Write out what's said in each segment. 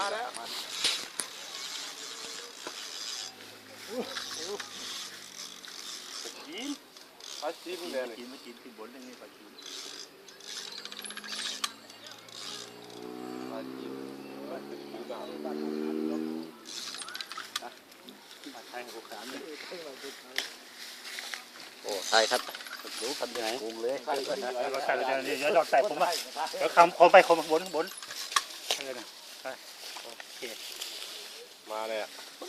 มาแล้วจีนปลาจีนเนี่ยกินไม่กินที่บนเรื่องนี้ปลาจีนปลาจีนปลาจีนบ้าปลาไทยกับขามนี่โอ้ใช่ครับรู้ทำยังไงปรุงเลยแล้วก็ใส่เดี๋ยวเดี๋ยวเราใส่ผมว่าเดี๋ยวคำคมไปคมบนบนอะไรนะ ไปโอเคมาเลยอะ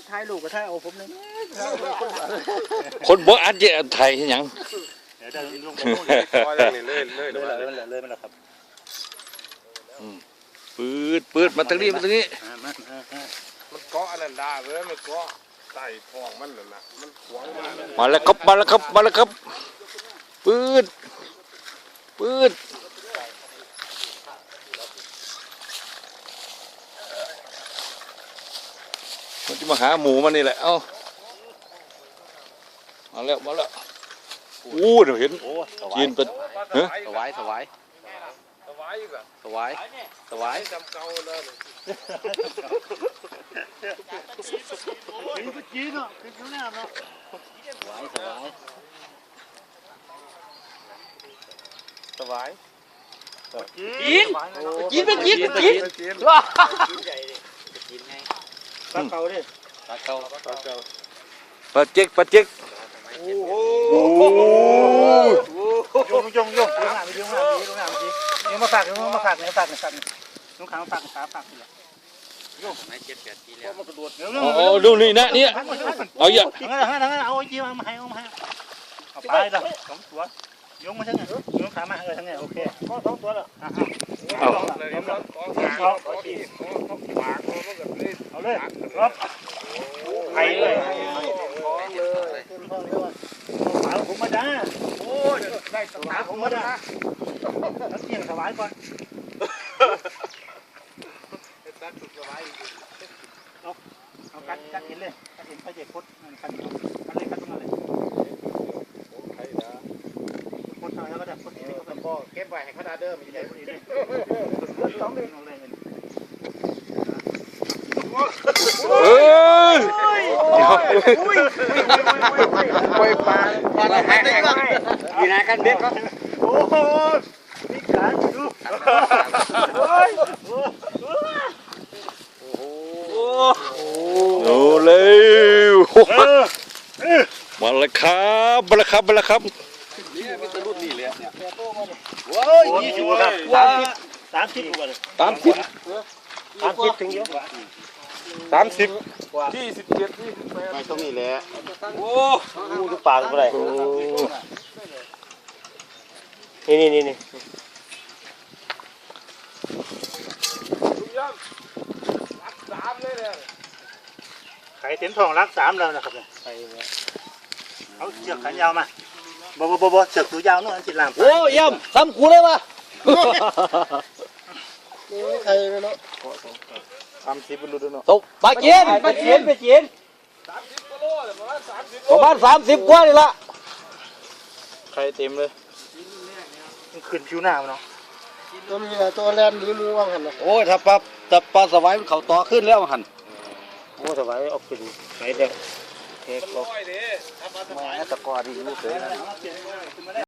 ถ่ายรูปก็ถ่ายเอาผมเลยคนบ่อัดเยอะไทยหยังเดี๋ยวเดี๋ยวลงไปนู่นเลยพอยังนี่เลยเลยเลยเลยเลยเลยมันละครับปืดปืดมาตรงนี้มาตรงนี้มามามามันเกาะอันนั้นได้เลยมันเกาะใต้ท้องมันน่ะนะมันขวางมาเลยมาแล้วครับมาแล้วครับมาแล้วครับปืดปืดมัน จะมาหาหมูมันนี่แหละ เอ้ามาแล้วมาแล้วอู้เดี๋ยวเห็นโอ้สวาจียนเป็นเฮ้ยถวายถวายถวายอีกอะถวายถวายจำเก่าเลยจีนจีนเนาะจีนหน้าเนาะถวายถวายถวายจีนจีนเป็นจีนเป็นจีนจีน ปลาเก่าดิปลาเก่าปลาเก่าปลาเจ๊กปลาเจ๊กโอ้โหยงยงยงยงหน้าไปยงหน้าไปยงหน้าไปยงมาฝากยงมาฝากเนี่ยฝากเนี่ยฝากยงขามาฝากขาฝากเนี่ยยงไม่เจ็ดแปดทีแล้วมันกระโดดเดี๋ยวโอ้ดูนี่นะเนี่ยเอาอย่าเอาเอาเอาเอาจีมามาให้เอามาให้เอาไปละสองตัวยงมาทั้งไงยงขามาเออทั้งไงโอเคก็สองตัวละอะเอาเลยครับของหางของที่ของของปากของมันก็ เลยเอาเลยรับไปเลยของเลยฝาผมมาจ้าโอ้ยได้ฝาวผมมาจ้าแล้วเสี่ยงถวายก่อนตัดจุดถวายเอากัดกัดเห็นเลยกัดเห็นไปเจ็บพดมันกัดกัดเลยกัดตรงนั้นเลยใครนะพดทางแล้วก็ดับพดนี้ก็เป็นก็เก็บไว้ให้เขาด้เดิมอีกเลยพอดีเลยสองเดือนเอา เลยเอ้ยปล่อยปลาปลาแห้งอยู่ไหนกันเด็กก็โอ้โหมีการดูโอ้ยโอ้เร็วมาแล้วครับมาแล้วครับมาแล้วครับโอ้ยยี่สิบครับสามสิบกว่าเลยตามสิบสามสิบถึงเยอะ สามสิบยี่สิบเจ็ดยี่สิบแปดไม่ต้องนี่แหละโอ้ดูทุกปากก็ได้นี่นี่นี่นี่ทุกย่ำรักสามเลยเนี่ยไข่เต็มท้องรักสามแล้วนะครับเนี่ยไข่เอาเชือกแขนยาวมาบ่บ่บ่บ่เชือกตัวยาวนู่นอันจิตลามโอ้ย่ำทำกูเลยวะใครไม่รู้ สามสิบเป็นรูด้วยเนาะตกปลาเจียนไปเจียนไปเจียนสามสิบกิโลเลยประมาณสามสิบประมาณสามสิบกว่านี่ละใครเต็มเลยมันขึ้นผิวหน้ามันเนาะตัวนี้นะตัวแลนหรือรู้ว่างหันนะโอ้ยถ้าปลาถ้าปลาสวายมันเข่าต่อขึ้นแล้วหันโอ้สบายเอาขึ้นไปเด้อเทคร้อยเด้ถ้ามามาตะกอดีรู้เลย